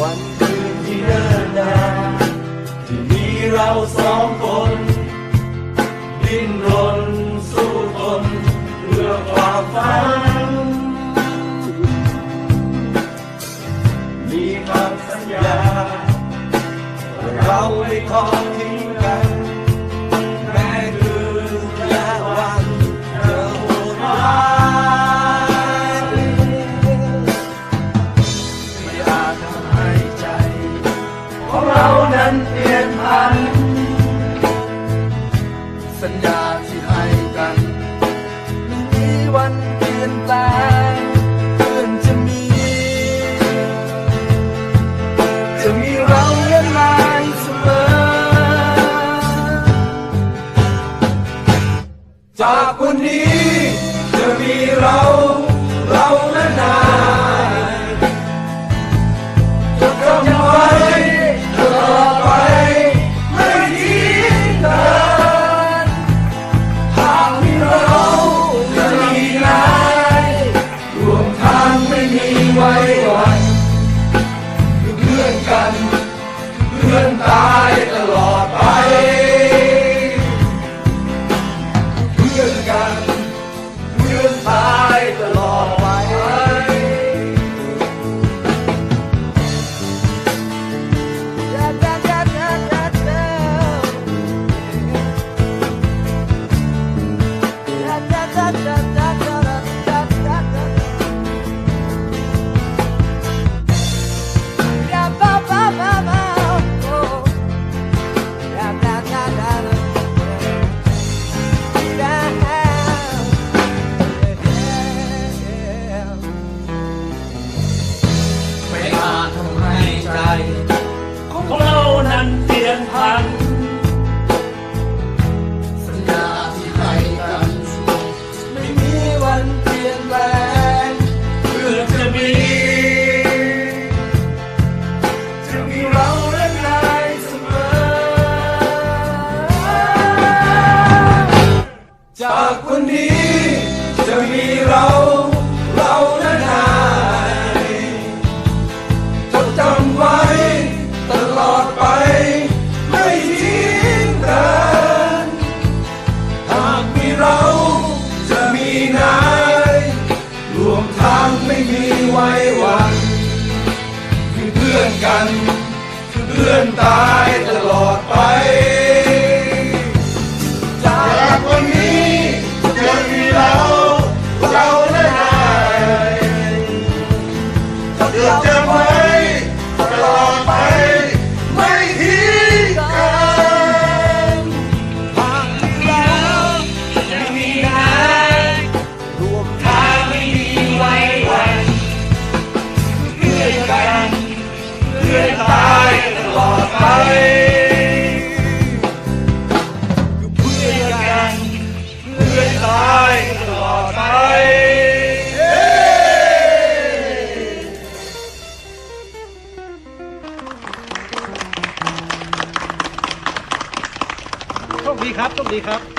วันคืนที่เนิ่นนานที่มีเราสองคน ดิ้นรนสู้ทนเพื่อความฝัน มีคำสัญญา เราไม่ทอทิ้งาที่ให้กันไม่มีวันเปลี่ยนแปลงเพื่อนจะมี จะมีเราและนายเสมอ จากวันนี้ 论大 ของเรานั้น นทางไม่มีไว้วัน คือเพื่อนกัน คือเพื่อนตายตลอด ดีครับโชคดีครับ